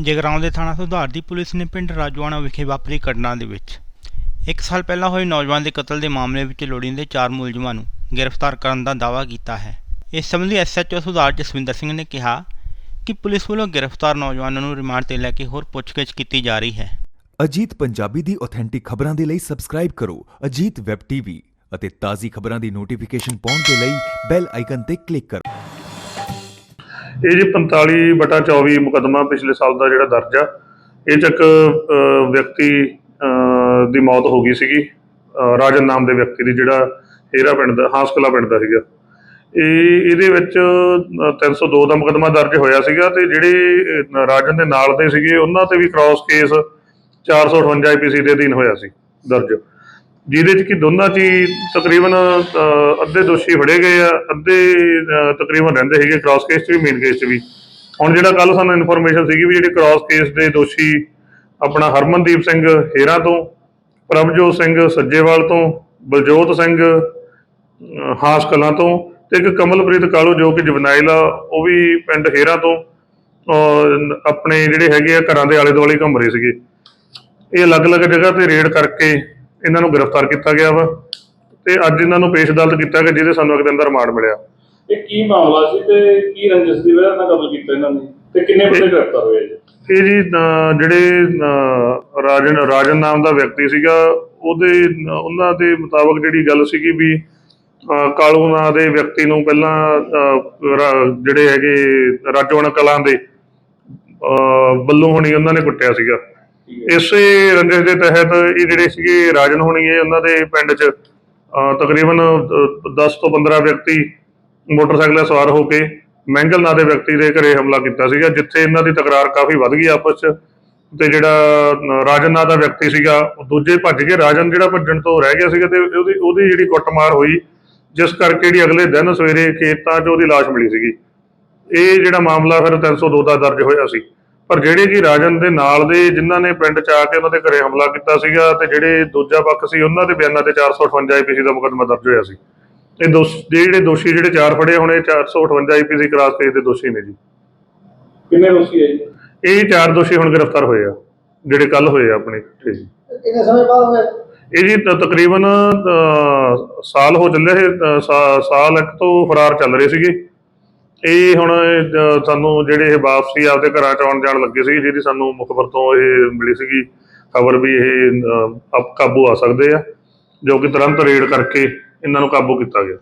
ਜਗਰਾਉਂ ਦੇ ਥਾਣਾ ਸੁਧਾਰ ਦੀ ਪੁਲਿਸ ਨੇ ਪਿੰਡ ਰਾਜਵਾਨਾ ਵਿਖੇ ਵਾਪਰੀ ਘਟਨਾ ਦੇ ਵਿੱਚ। ਇੱਕ ਸਾਲ ਪਹਿਲਾਂ ਹੋਏ ਨੌਜਵਾਨ ਦੇ ਕਤਲ ਦੇ ਮਾਮਲੇ ਵਿੱਚ ਲੋੜੀਂਦੇ ਚਾਰ ਮੁਲਜ਼ਮਾਂ ਨੂੰ ਗ੍ਰਿਫਤਾਰ ਕਰਨ ਦਾ ਦਾਅਵਾ ਕੀਤਾ ਹੈ। ਇਸ ਸੰਬੰਧੀ ਐਸਐਚਓ ਸੁਧਾਰ ਜਸਵਿੰਦਰ ਸਿੰਘ ਨੇ ਕਿਹਾ ਕਿ ਪੁਲਿਸ ਵੱਲੋਂ ਗ੍ਰਿਫਤਾਰ ਨੌਜਵਾਨਾਂ ਨੂੰ ਰਿਮਾਂਡ ਤੇ ਲੈ ਕੇ ਹੋਰ ਪੁੱਛਗਿੱਛ ਕੀਤੀ ਜਾ ਰਹੀ ਹੈ। ਅਜੀਤ ਪੰਜਾਬੀ ਦੀ ਆਥੈਂਟਿਕ ਖਬਰਾਂ ਦੇ ਲਈ ਸਬਸਕ੍ਰਾਈਬ ਕਰੋ ਅਜੀਤ ਵੈਬ ਟੀਵੀ ਅਤੇ ਤਾਜ਼ੀ ਖਬਰਾਂ ਦੀ ਨੋਟੀਫਿਕੇਸ਼ਨ ਪਾਉਣ ਦੇ ਲਈ ਬੈਲ ਆਈਕਨ ਤੇ ਕਲਿੱਕ ਕਰੋ। ਇਹ ਜੀ 45 ਬਟਾ 24 ਮੁਕੱਦਮਾ ਪਿਛਲੇ ਸਾਲ ਦਾ ਜਿਹੜਾ ਦਰਜ ਆ ਇਹ ਚ ਇੱਕ ਵਿਅਕਤੀ ਦੀ ਮੌਤ ਹੋ ਗਈ ਸੀਗੀ। ਰਾਜਨ ਨਾਮ ਦੇ ਵਿਅਕਤੀ ਦੀ ਜਿਹੜਾ ਹੀਰਾ ਪਿੰਡ ਦਾ ਹਾਂਸਕਲਾ ਪਿੰਡ ਦਾ ਸੀਗਾ। ਇਹ ਇਹਦੇ ਵਿੱਚ ਅਹ, 302 ਦਾ ਮੁਕੱਦਮਾ ਦਰਜ ਹੋਇਆ ਸੀਗਾ ਤੇ ਜਿਹੜੇ ਰਾਜਨ ਦੇ ਨਾਲ ਦੇ ਸੀਗੇ ਉਹਨਾਂ ਤੇ ਵੀ ਕ੍ਰਾਸ ਕੇਸ 458 ਆਈਪੀਸੀ ਦੇ ਅਧੀਨ ਹੋਇਆ ਸੀ ਦਰਜ। ਜਿਹਦੇ ਚ ਕਿ ਦੋਨਾਂ ਚ ਹੀ ਤਕਰੀਬਨ ਅਹ, ਅੱਧੇ ਦੋਸ਼ੀ ਫੜੇ ਗਏ ਆ ਅੱਧੇ ਅਹ, ਤਕਰੀਬਨ ਰਹਿੰਦੇ ਹੈਗੇ ਕ੍ਰਾਸ ਕੇਸ ਚ ਵੀ ਮੇਨ ਕੇਸ ਚ ਵੀ। ਹੁਣ ਜਿਹੜਾ ਕੱਲ ਸਾਨੂੰ ਇਨਫੋਰਮੇਸ਼ਨ ਸੀਗੀ ਵੀ ਜਿਹੜੇ ਕ੍ਰਾਸ ਕੇਸ ਦੇ ਦੋਸ਼ੀ ਆਪਣਾ ਹਰਮਨਦੀਪ ਸਿੰਘ ਹੇਰਾ ਤੋਂ ਪ੍ਰਭਜੋਤ ਸਿੰਘ ਸੱਜੇਵਾਲ ਤੋਂ ਬਲਜੋਤ ਸਿੰਘ ਅਹ, ਹਾਸ ਕਲਾਂ ਤੋਂ ਤੇ ਇੱਕ ਕਮਲਪ੍ਰੀਤ ਕਾਲੂ ਜੋ ਕਿ ਜਵਨਾਇਲ ਆ ਉਹ ਵੀ ਪਿੰਡ ਹੇਰਾ ਤੋਂ ਅਹ, ਆਪਣੇ ਜਿਹੜੇ ਹੈਗੇ ਆ ਘਰਾਂ ਦੇ ਆਲੇ ਦੁਆਲੇ ਘੁੰਮ ਰਹੇ ਸੀਗੇ। ਇਹ ਅਲੱਗ-ਅਲੱਗ ਜਗ੍ਹਾ ਤੇ ਰੇਡ ਕਰਕੇ ਇਹਨਾਂ ਨੂੰ ਗ੍ਰਿਫਤਾਰ ਕੀਤਾ ਗਿਆ ਵਾ ਤੇ ਅੱਜ ਇਹਨਾਂ ਨੂੰ ਪੇਸ਼ ਅਦਾਲਤ ਕੀਤਾ ਗਿਆ ਜਿਹਦੇ ਸਾਨੂੰ ਇੱਕ ਦਿਨ ਦਾ ਰਿਮਾਂਡ ਮਿਲਿਆ। ਇਹ ਕੀ ਮਾਮਲਾ ਸੀ ਤੇ ਕੀ ਰੰਜਿਸ਼ ਦੀ ਵਜ੍ਹਾ ਨਾਲ ਕਤਲ ਕੀਤਾ ਇਹਨਾਂ ਨੇ? ਤੇ ਕਿੰਨੇ ਬੰਦੇ ਗ੍ਰਿਫਤਾਰ ਹੋਏ ਜੀ? ਇਹ ਜੀ ਅਹ, ਜਿਹੜੇ ਅਹ, ਰਾਜਨ ਰਾਜਨ ਨਾਮ ਦਾ ਵਿਅਕਤੀ ਸੀਗਾ ਉਹਦੇ ਉਹਨਾਂ ਦੇ ਮੁਤਾਬਕ ਜਿਹੜੀ ਗੱਲ ਸੀਗੀ ਵੀ ਅਹ, ਕਾਲੂ ਨਾਂ ਦੇ ਵਿਅਕਤੀ ਨੂੰ ਪਹਿਲਾਂ ਅਹ, ਰਾ- ਜਿਹੜੇ ਹੈਗੇ ਰਾਜੋਣ ਕਲਾਂ ਦੇ ਅਹ, ਬੱਲੂ ਹੋਣੀ ਉਹਨਾਂ ਨੇ ਕੁੱਟਿਆ ਸੀਗਾ। ਇਸੇ ਰੰਜਿਸ਼ ਦੇ ਤਹਿਤ ਇਹ ਜਿਹੜੇ ਸੀਗੇ ਰਾਜਨ ਹੋਣੀ ਇਹ ਉਹਨਾਂ ਦੇ ਪਿੰਡ 'ਚ ਅਹ, ਤਕਰੀਬਨ 10 ਤੋਂ 15 ਵਿਅਕਤੀ ਮੋਟਰਸਾਈਕਲ ਤੇ ਸਵਾਰ ਹੋ ਕੇ ਮੈਂਗਲ ਨਾਂ ਦੇ ਵਿਅਕਤੀ ਦੇ ਘਰੇ ਹਮਲਾ ਕੀਤਾ ਸੀਗਾ ਜਿੱਥੇ ਇਹਨਾਂ ਦੀ ਤਕਰਾਰ ਕਾਫੀ ਵੱਧ ਗਈ ਆਪਸ 'ਚ ਤੇ ਜਿਹੜਾ ਅਹ, ਰਾਜਨ ਨਾਂ ਦਾ ਵਿਅਕਤੀ ਸੀਗਾ ਉਹ ਦੂਜੇ ਭੱਜ ਗਏ ਰਾਜਨ ਜਿਹੜਾ ਭੱਜਣ ਤੋਂ ਰਹਿ ਗਿਆ ਸੀਗਾ ਤੇ ਉਹਦੀ ਉਹਦੀ ਜਿਹੜੀ ਕੁੱਟਮਾਰ ਹੋਈ ਜਿਸ ਕਰਕੇ ਜਿਹੜੀ ਅਗਲੇ ਦਿਨ ਸਵੇਰੇ ਖੇਤਾਂ 'ਚ ਉਹਦੀ ਲਾਸ਼ ਮਿਲੀ ਸੀਗੀ। ਇਹ ਜਿਹੜਾ ਮਾਮਲਾ ਫਿਰ 302 ਦਾ ਦਰਜ ਹੋਇਆ ਸੀ। ਪਰ ਜਿਹੜੇ ਕਿ ਰਾਜਨ ਦੇ ਨਾਲ ਦੇ ਜਿਨ੍ਹਾਂ ਨੇ ਪਿੰਡ ਚ ਆ ਕੇ ਉਹਨਾਂ ਦੇ ਘਰੇ ਹਮਲਾ ਕੀਤਾ ਸੀਗਾ ਤੇ ਜਿਹੜੇ ਦੂਜਾ ਪੱਖ ਸੀ ਉਹਨਾਂ ਦੇ ਬਿਆਨਾਂ ਤੇ 458 ਆਈਪੀਸੀ ਦਾ ਮੁਕੱਦਮਾ ਦਰਜ ਹੋਇਆ ਸੀ। ਇਹ ਦੋਸ਼ ਜਿਹੜੇ ਦੋਸ਼ੀ ਜਿਹੜੇ ਚਾਰ ਫੜੇ ਹੋਣੇ 458 ਆਈਪੀਸੀ ਕ੍ਰਾਸ ਕੇਸ ਦੇ ਦੋਸ਼ੀ ਨੇ ਜੀ। ਕਿੰਨੇ ਦੋਸ਼ੀ ਹੈ ਜੀ? ਇਹ ਚਾਰ ਦੋਸ਼ੀ ਹੁਣ ਗ੍ਰਿਫਤਾਰ ਹੋਏ ਆ ਜਿਹੜੇ ਕੱਲ ਹੋਏ ਆ ਆਪਣੇ ਇੱਥੇ ਜੀ। ਕਿੰਨੇ ਸਮੇਂ ਬਾਅਦ ਹੋਇਆ ਇਹ ਜੀ ਤ- ਤਕਰੀਬਨ ਸਾਲ ਹੋ ਚੱਲਿਆ ਇਹ ਸਾਲ ਇੱਕ ਤੋਂ ਫਰਾਰ ਚੱਲ ਰਹੇ ਸੀਗੇ। ਇਹ ਹੁਣ ਅਹ, ਸਾਨੂੰ ਜਿਹੜੇ ਇਹ ਵਾਪਸੀ ਆਪਦੇ ਘਰਾਂ ਚ ਆਉਣ ਜਾਣ ਲੱਗੇ ਸੀ ਜਿਹਦੀ ਸਾਨੂੰ ਮੁਖਬਰ ਤੋਂ ਇਹ ਮਿਲੀ ਸੀਗੀ ਖਬਰ ਵੀ ਇਹ ਅਹ, ਆਪ ਕਾਬੂ ਆ ਸਕਦੇ ਆ ਜੋ ਕਿ ਤੁਰੰਤ ਰੇਡ ਕਰਕੇ ਇਹਨਾਂ ਨੂੰ ਕਾਬੂ ਕੀਤਾ ਗਿਆ।